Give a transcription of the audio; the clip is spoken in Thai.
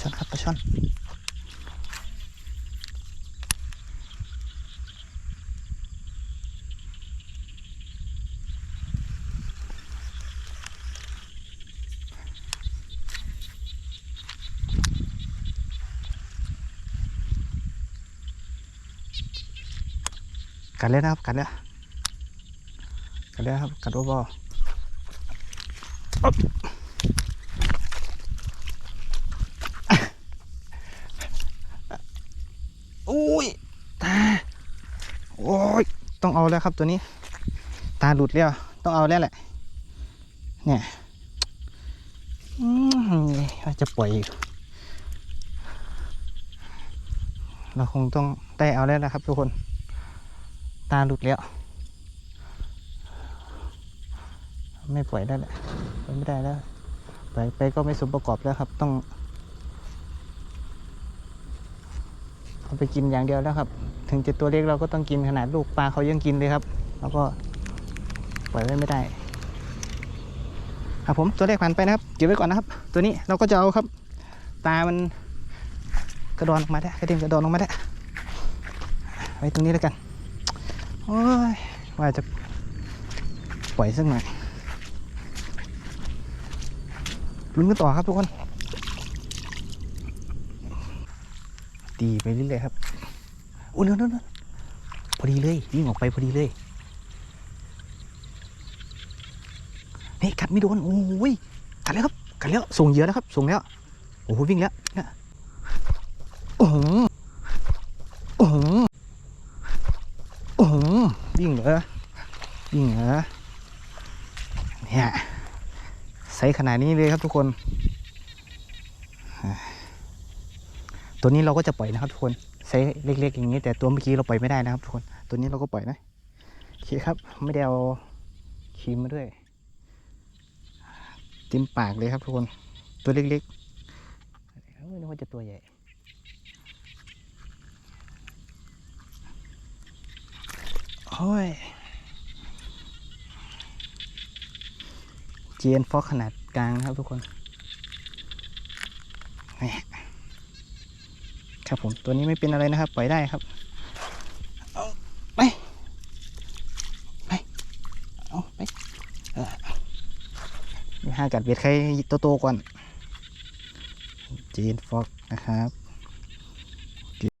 ช่อนครับปลาช่อน กัดเลยนะครับ กัดเลยกัดเลยครับ กัดว่าบอ อุ้ยตาโอ้ยต้องเอาแล้วครับตัวนี้ ตาหลุดแล้วต้องเอาแล้วแหละ เนี่ยว่าจะปล่อยอีกเราคงต้องได้เอาแล้วนะครับทุกคน ตาหลุดแล้วไม่ปล่อยได้แหละปไม่ได้แล้วปไปก็ไม่สมประกอบแล้วครับต้อง เอาไปกินอย่างเดียวแล้วครับ ถึงจะตัวเล็กเราก็ต้องกินขนาดลูกปลาเขายังกินเลยครับเราก็ปล่อยไว้ไม่ได้ครับผมตัวเลขผ่านไปนะครับเก็บไว้ก่อนนะครับ ตัวนี้เราก็จะเอาครับ ตามันกระดอนออกมาได้กระเด็นกระดอนออกมาได้ไว้ตรงนี้แล้วกันโอ้ยว่าจะปล่อยสักหน่อยลุ้นกันต่อครับทุกคน ตีไปเรื่อยๆครับโอ้ยนั่นๆพอดีเลยวิ่งออกไปพอดีเลยเฮ้ยกัดไม่โดนโอ้ยกัดแล้วครับกัดแล้วส่งเยื่อแล้วครับส่งแล้วโอ้โหวิ่งแล้วเนี่ยโอ้โหโอ้โหโอ้โหวิ่งเหรอวิ่งเหรอเนี่ยใส่ขนาดนี้เลยครับทุกคนอ่า ตัวนี้เราก็จะปล่อยนะครับทุกคนใส่เล็กๆอย่างนี้ แต่ตัวเมื่อกี้เราปล่อยไม่ได้นะครับทุกคน ตัวนี้เราก็ปล่อยนะโอเคครับ ไม่ได้เอาครีมมาด้วยเต็มปากเลยครับทุกคน ตัวเล็กๆเอ้ยนึกว่าจะตัวใหญ่โอ้ยเจียนฟอกขนาดกลางนะครับทุกคนนี่ ครับผมตัวนี้ไม่เป็นอะไรนะครับ ปล่อยได้ครับเอาไปไปเอาไปห้ากัดเบียดใครโตๆก่อนจีนฟอกนะครับ